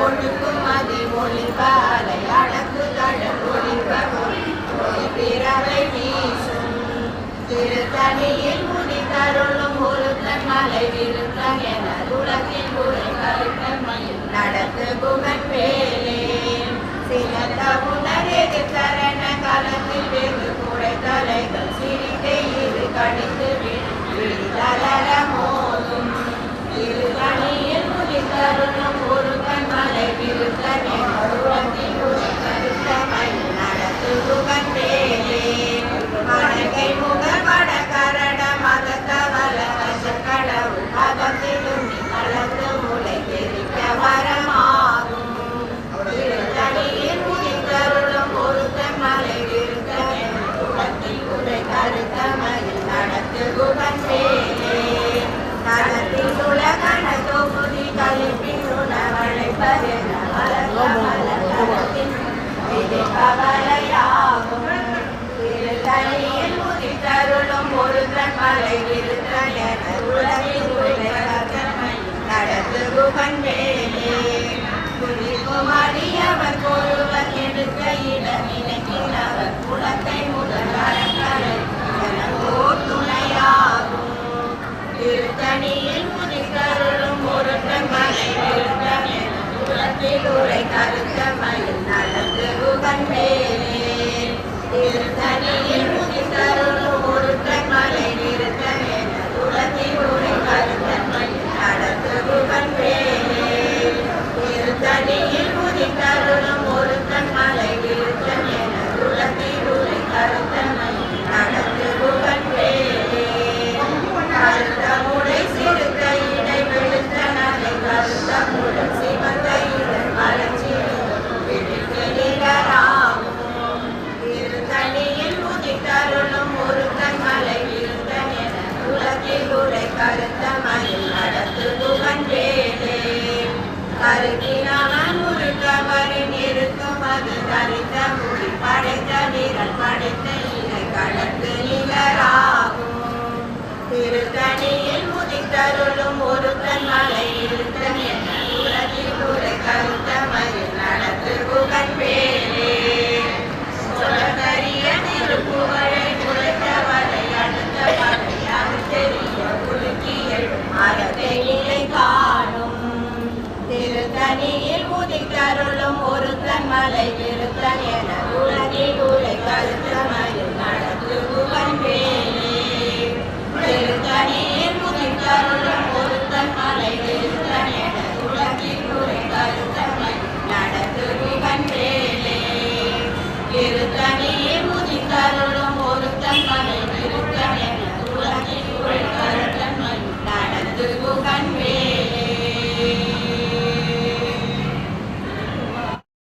ஒழுக்கும் அதி ஒளிப்ப அலையடக்கு தடல் ஒளிப்ப பிறவை வீசும் திருத்தணியில் முடி தருளும் ஒழுத்தன் மலை விருத்தன் என உலகில் குமரியவர் ஒருவர் எடுத்த இடமினை அவர் குலத்தை முதலாளர் மாலை விருத்தன் என உலகி கூலை கருத்த மயில் நடத்து புகழ்வேனே திருத்தனீர் முதித்தருளம் பொருத்தன் மலை